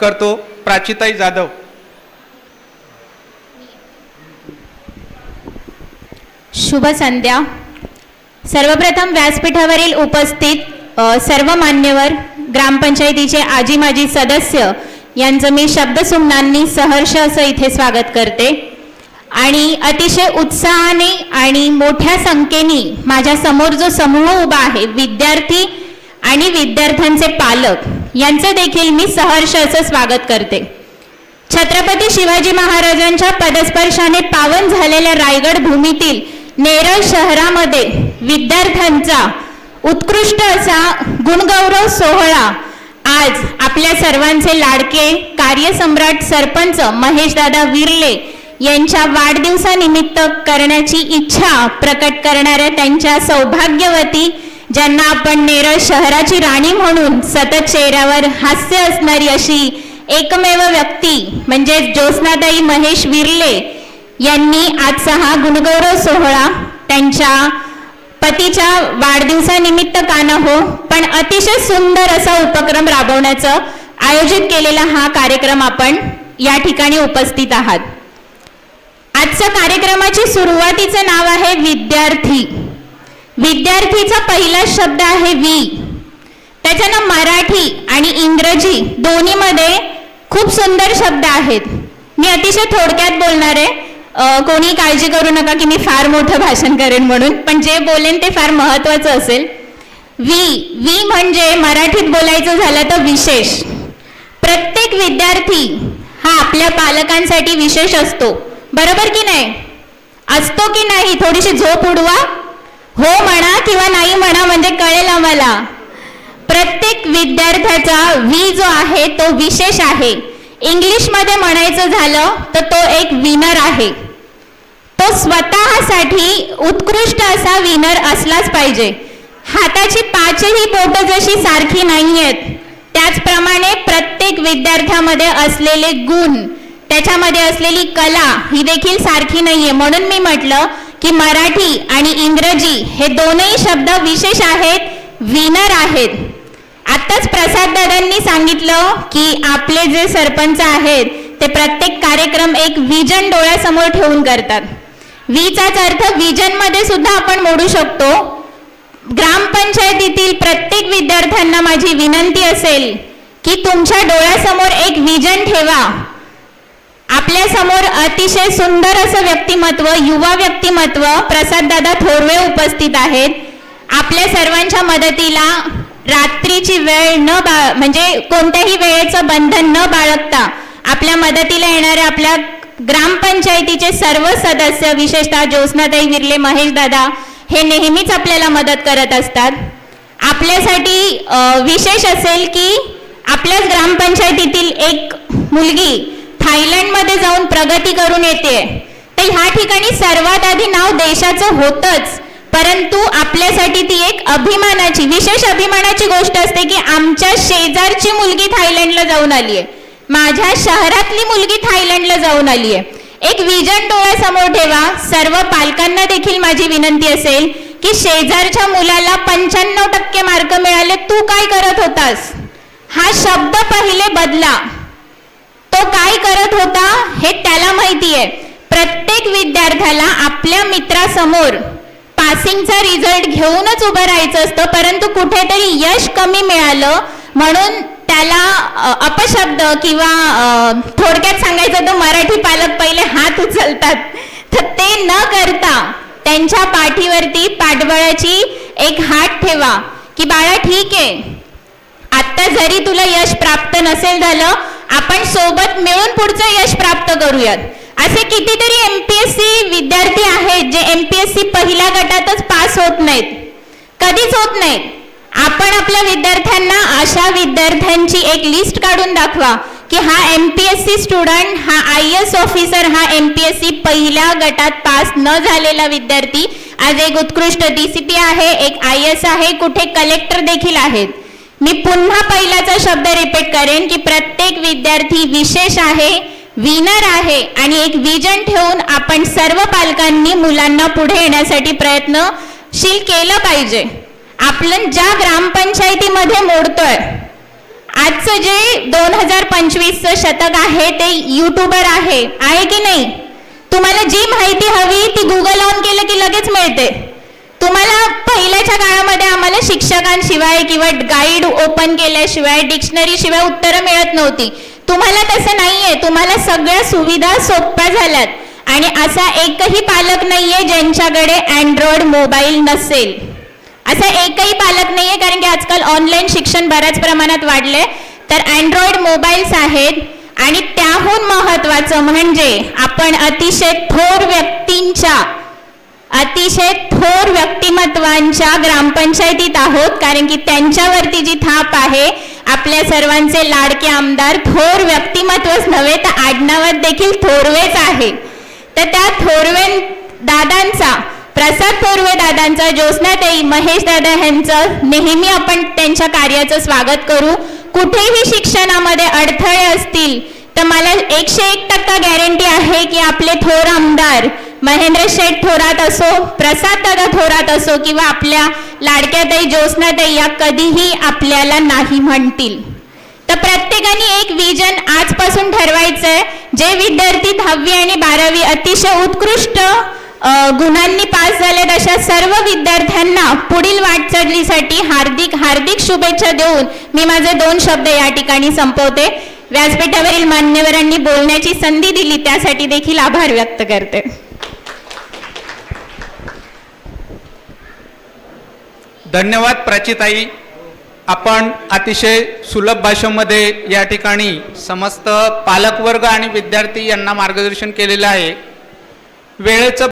करतो. प्राचीताई जाधव. शुभ संध्या. सर्वप्रथम व्यासपीठावरील उपस्थित सर्व मान्यवर ग्रामपंचायतीचे आजी माजी सदस्य यांचं मी शब्दसुमनांनी सहर्ष असं इथे स्वागत करते. आणि अतिशय उत्साहाने आणि मोठ्या संख्येने माझ्यासमोर जो समूह उभा आहे विद्यार्थी आणि विद्यार्थ्यांचे पालक यांचं देखील मी सहर्ष असं स्वागत करते. छत्रपती शिवाजी महाराजांच्या पदस्पर्शाने पावन झालेल्या रायगड भूमीतील नेरळ शहरामध्ये विद्यार्थ्यांचा उत्कृष्ट असा गुणगौरव सोहळा आज आपल्या सर्वांचे लाडके कार्यसम्राट सरपंच महेशदादा विर्ले यांच्या वाढदिवसानिमित्त करण्याची इच्छा प्रकट करणाऱ्या त्यांच्या सौभाग्यवती ज्यांना आपण नेरळ शहराची राणी म्हणून सतत चेहऱ्यावर हास्य असणारी अशी एकमेव व्यक्ती म्हणजे ज्योत्स्नाताई महेश विर्ले यांनी आजचा हा गुणगौरव सोहळा त्यांच्या पतीच्या वाढदिवसानिमित्त का न हो पण अतिशय सुंदर असा उपक्रम राबवण्याचं आयोजित केलेला हा कार्यक्रम आपण या ठिकाणी उपस्थित आहात. आजच्या कार्यक्रमाची सुरुवातीचं नाव आहे विद्यार्थी. विद्यार्थीचा पहिला शब्द आहे वी. त्याच्यानं मराठी आणि इंग्रजी दोन्हीमध्ये खूप सुंदर शब्द आहेत. मी अतिशय थोडक्यात बोलणार आहे. कोणी काळजी करू नका की मी फार मोठं भाषण करेन म्हणून पण जे बोलेन ते फार महत्वाचं असेल. वी वी म्हणजे मराठीत बोलायचं झालं तर विशेष. प्रत्येक विद्यार्थी हा आपल्या पालकांसाठी विशेष असतो. बरोबर की नाही? असतो की नाही? थोडीशी झोप उडवा. हो म्हणा किंवा नाही म्हणा म्हणजे कळेल आम्हाला. प्रत्येक विद्यार्थ्याचा वी जो आहे तो विशेष आहे. इंग्लिशमध्ये म्हणायचं झालं तर तो एक विनर आहे. तो स्वतःसाठी उत्कृष्ट असा विनर असलाच पाहिजे. हाताची पाचही बोटं जशी सारखी नाही आहेत त्याचप्रमाणे प्रत्येक विद्यार्थ्यामध्ये असलेले गुण त्याच्यामध्ये असलेली कला ही देखील सारखी नाहीये. म्हणून मी म्हटलं की मराठी आणि इंग्रजी हे दोनही शब्द विशेष आहेत विनर आहेत. आत्ताच प्रसाद दादांनी सांगितलं की आपले जे सरपंच आहेत ते प्रत्येक कार्यक्रम एक विजन डोळ्यासमोर ठेवून करतात. वीचाच अर्थ विजनमध्ये सुद्धा आपण मोडू शकतो. ग्रामपंचायतीतील प्रत्येक विद्यार्थ्यांना माझी विनंती असेल की तुमच्या डोळ्यासमोर एक विजन ठेवा. आपल्यासमोर अतिशय सुंदर असं व्यक्तिमत्व युवा व्यक्तिमत्व प्रसाद दादा थोरवे उपस्थित आहेत. आपल्या सर्वांच्या मदतीला रात्रीची वेळ न बा म्हणजे कोणत्याही वेळेचं बंधन न बाळगता आपल्या मदतीला येणाऱ्या आपल्या ग्रामपंचायतीचे सर्व सदस्य विशेषतः ज्योत्स्नाताई विरले महेश दादा हे नेहमीच आपल्याला मदत करत असतात. आपल्यासाठी विशेष असेल की आपल्याच ग्रामपंचायतीतील एक मुलगी थायलंडमध्ये जाऊन प्रगती करून येते. तर ह्या ठिकाणी सर्वात आधी नाव देशाचं होतंच. परंतु आपल्यासाठी ती एक अभिमानाची विशेष अभिमानाची गोष्ट असते की आमच्या शेजारची मुलगी थायलंडला जाऊन आली आहे. माझ्या शहरातली मुलगी थायलंडला जाऊन आली आहे. एक विजन डोळ्यासमोर ठेवा. सर्व पालकांना देखील माझी विनंती असेल की शेजारच्या मुलाला पंच्याण्णव टक्के मार्क मिळाले तू काय करत होतास? हा शब्द पहिले बदला. तो काय करत होता हे त्याला माहिती आहे प्रत्येक विद्यार्थ्याला आपल्या मित्रासमोर पासिंगचा रिझल्ट घेऊनच उभं राहायचं असतं परंतु कुठेतरी यश कमी मिळालं. म्हणून त्याला अपशब्द किंवा थोडक्यात सांगायचं तर मराठी पालक पहिले हात उचलतात. तर ते न करता त्यांच्या पाठीवरती पाठबळाची एक हात ठेवा की बाळा ठीक आहे. आता जरी तुला यश प्राप्त नसेल झालं आपण सोबत मिळून पुढचं यश प्राप्त करूयात. असे कितीतरी एमपीएससी विद्यार्थी आहेत जे एमपीएससी पहिल्या गटातच पास होत नाहीत. कधीच होत नाहीत. आपण आपल्या विद्यार्थ्यांना अशा विद्यार्थ्यांची एक लिस्ट काढून दाखवा की हा एमपीएससी स्टुडंट हा आय एस ऑफिसर हा एमपीएससी पहिल्या गटात पास न झालेला विद्यार्थी आज एक उत्कृष्ट डीसीपी आहे एक आय एस आहे कुठे कलेक्टर देखील आहेत. मी पुन्हा पहिल्याचा शब्द रिपीट करेन की प्रत्येक विद्यार्थी विशेष आहे विनर आहे आणि एक विजन ठेवून आपण सर्व पालकांनी मुलांना पुढे येण्यासाठी प्रयत्नशील केलं पाहिजे. आपण ज्या ग्रामपंचायतीमध्ये मोडतोय आजचं जे दोन हजार पंचवीसचं शतक आहे ते युट्यूबर आहे आहे की नाही? तुम्हाला जी माहिती हवी ती गुगल ऑन केलं की लगेच मिळते तुम्हाला पहिल्याच्या काळामध्ये आम्हाला शिक्षकांशिवाय किंवा गाईड ओपन केल्याशिवाय डिक्शनरी शिवाय उत्तरं मिळत नव्हती. तुम्हाला तसं नाहीये. तुम्हाला सगळ्या सुविधा सोप्या झाल्यात. आणि असा एकही पालक नाहीये ज्यांच्याकडे अँड्रॉइड मोबाईल नसेल. असा एकही पालक नाहीये कारण की आजकाल ऑनलाईन शिक्षण बऱ्याच प्रमाणात वाढले तर अँड्रॉइड मोबाईल्स आहेत. आणि त्याहून महत्वाचं म्हणजे आपण अतिशय थोर व्यक्तींच्या अतिशय थोर व्यक्तिमत्वांच्या ग्रामपंचायतीत आहोत कारण की त्यांच्यावरती जी थाप आहे आपल्या सर्वांचे लाडके आमदार थोर व्यक्तिमत्वच नव्हे तर आडनावात देखील थोरवेच आहे. तर त्या थोरवे दादांचा प्रसाद थोरवे दादांचा ज्योत्स्नाताई महेश दादा यांचं नेहमी आपण त्यांच्या कार्याचं स्वागत करू. कुठेही शिक्षणामध्ये अडथळे असतील तर मला एकशे एक टक्का गॅरंटी आहे की आपले थोर आमदार महेंद्र शेठ थोरात असो प्रसाद दादा थोरात असो किंवा आपल्या लाडक्याताई ज्योत्स्नाताई या कधीही आपल्याला नाही म्हणतील. तर प्रत्येकाने एक विजन आजपासून ठरवायचं आहे जे विद्यार्थी दहावी आणि बारावी अतिशय उत्कृष्ट गुणांनी पास झालेत अशा सर्व विद्यार्थ्यांना पुढील वाटचालीसाठी हार्दिक हार्दिक शुभेच्छा देऊन मी माझे दोन शब्द या ठिकाणी संपवते. व्यासपीठावरील मान्यवरांनी बोलण्याची संधी दिली त्यासाठी देखील आभार व्यक्त करते. धन्यवाद प्राचीताई. आपण अतिशय सुलभ भाषेमध्ये या ठिकाणी समस्त पालकवर्ग आणि विद्यार्थी यांना मार्गदर्शन केलेलं आहे. वेळेचं